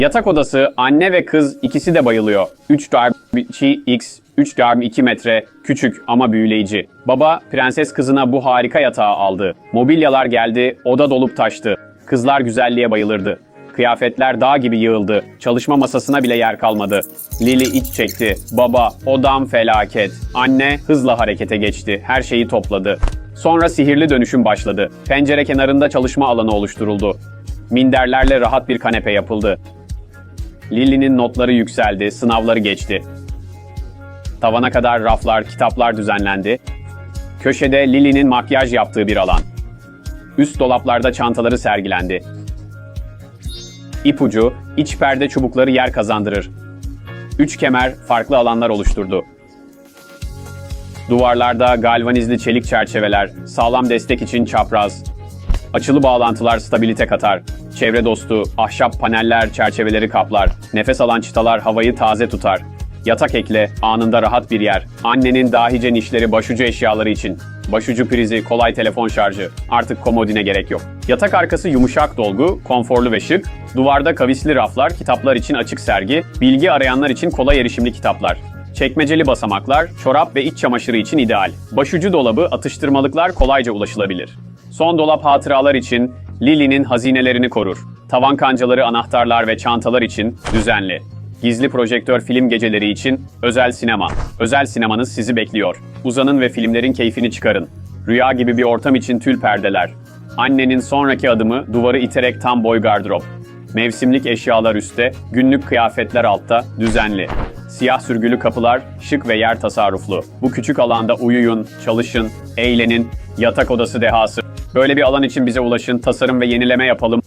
Yatak odası anne ve kız ikisi de bayılıyor. 3 darbici x 3 darbi 2 metre küçük ama büyüleyici. Baba prenses kızına bu harika yatağı aldı. Mobilyalar geldi, oda dolup taştı. Kızlar güzelliğe bayılırdı. Kıyafetler dağ gibi yığıldı. Çalışma masasına bile yer kalmadı. Lili iç çekti. Baba, odam felaket. Anne hızla harekete geçti. Her şeyi topladı. Sonra sihirli dönüşüm başladı. Pencere kenarında çalışma alanı oluşturuldu. Minderlerle rahat bir kanepe yapıldı. Lili'nin notları yükseldi, sınavları geçti. Tavana kadar raflar, kitaplar düzenlendi. Köşede Lili'nin makyaj yaptığı bir alan. Üst dolaplarda çantaları sergilendi. İpucu, iç perde çubukları yer kazandırır. Üç kemer farklı alanlar oluşturdu. Duvarlarda galvanizli çelik çerçeveler, sağlam destek için çapraz. Açılı bağlantılar stabilite katar. Çevre dostu, ahşap paneller çerçeveleri kaplar. Nefes alan çıtalar havayı taze tutar. Yatak ekle, anında rahat bir yer. Annenin dahice nişleri başucu eşyaları için. Başucu prizi, kolay telefon şarjı. Artık komodine gerek yok. Yatak arkası yumuşak dolgu, konforlu ve şık. Duvarda kavisli raflar, kitaplar için açık sergi. Bilgi arayanlar için kolay erişimli kitaplar. Çekmeceli basamaklar, çorap ve iç çamaşırı için ideal. Başucu dolabı, atıştırmalıklar kolayca ulaşılabilir. Son dolap hatıralar için Lili'nin hazinelerini korur. Tavan kancaları, anahtarlar ve çantalar için düzenli. Gizli projektör film geceleri için özel sinema. Özel sinemanız sizi bekliyor. Uzanın ve filmlerin keyfini çıkarın. Rüya gibi bir ortam için tül perdeler. Annenin sonraki adımı duvarı iterek tam boy gardırop. Mevsimlik eşyalar üstte, günlük kıyafetler altta, düzenli. Siyah sürgülü kapılar, şık ve yer tasarruflu. Bu küçük alanda uyuyun, çalışın, eğlenin, yatak odası dehası. Böyle bir alan için bize ulaşın, tasarım ve yenileme yapalım.